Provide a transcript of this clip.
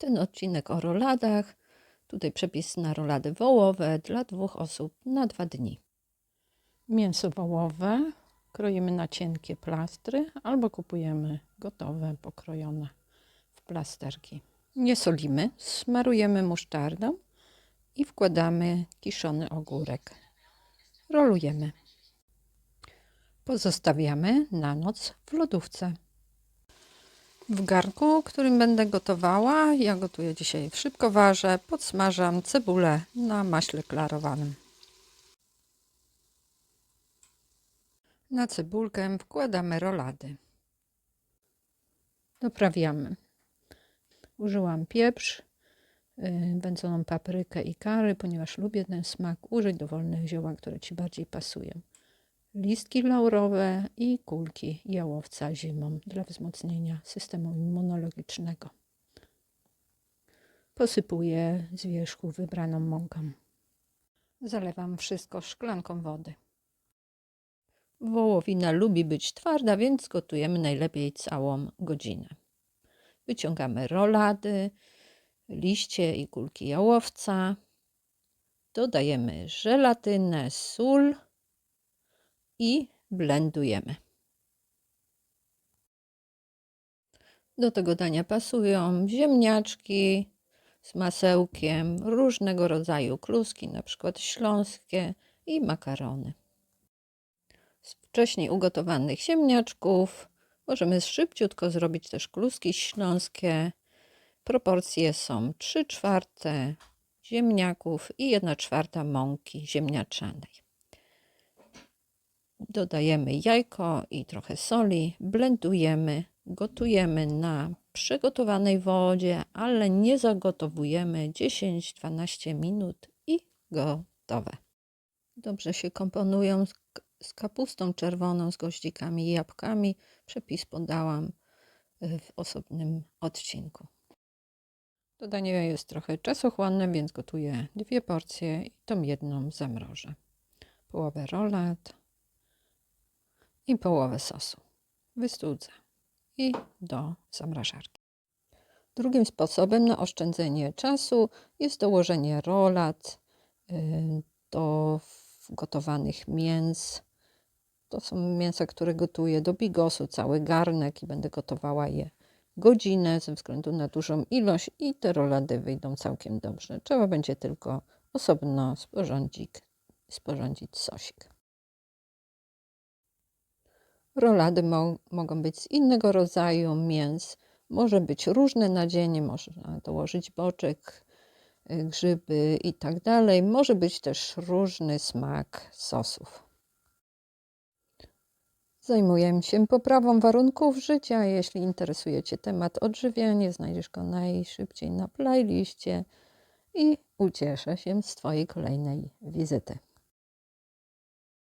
Ten odcinek o roladach. Tutaj przepis na rolady wołowe dla dwóch osób na dwa dni. Mięso wołowe kroimy na cienkie plastry albo kupujemy gotowe, pokrojone w plasterki. Nie solimy, smarujemy musztardą i wkładamy kiszony ogórek. Rolujemy. Pozostawiamy na noc w lodówce. W garnku, którym będę gotowała, ja gotuję dzisiaj w szybkowarze, podsmażam cebulę na maśle klarowanym. Na cebulkę wkładamy rolady. Doprawiamy. Użyłam pieprz, yy, wędzoną paprykę i kary, ponieważ lubię ten smak. Użyć dowolnych zioła, które Ci bardziej pasują. Listki laurowe i kulki jałowca zimą dla wzmocnienia systemu immunologicznego. Posypuję z wierzchu wybraną mąką. Zalewam wszystko szklanką wody. Wołowina lubi być twarda, więc gotujemy najlepiej całą godzinę. Wyciągamy rolady, liście i kulki jałowca. Dodajemy żelatynę, sól i blendujemy. Do tego dania pasują ziemniaczki z masełkiem, różnego rodzaju kluski, na przykład śląskie i makarony. Z wcześniej ugotowanych ziemniaczków możemy szybciutko zrobić też kluski śląskie. Proporcje są 3 czwarte ziemniaków i 1 czwarta mąki ziemniaczanej. Dodajemy jajko i trochę soli, blendujemy, gotujemy na przygotowanej wodzie, ale nie zagotowujemy 10-12 minut i gotowe. Dobrze się komponują z, kapustą czerwoną, z goździkami i jabłkami. Przepis podałam w osobnym odcinku. Dodanie jest trochę czasochłonne, więc gotuję dwie porcje i tą jedną zamrożę. Połowę rolat i połowę sosu. Wystudzę i do zamrażarki. Drugim sposobem na oszczędzenie czasu jest dołożenie rolat y, do gotowanych mięs. To są mięsa, które gotuję do bigosu, cały garnek i będę gotowała je godzinę ze względu na dużą ilość i te rolady wyjdą całkiem dobrze. Trzeba będzie tylko osobno sporządzić, sporządzić sosik. Rolady mo mogą być z innego rodzaju mięs. Może być różne nadzienie, można dołożyć boczek, grzyby i tak dalej. Może być też różny smak sosów. Zajmuję się poprawą warunków życia. Jeśli interesuje Cię temat odżywiania, znajdziesz go najszybciej na playliście i ucieszę się z Twojej kolejnej wizyty.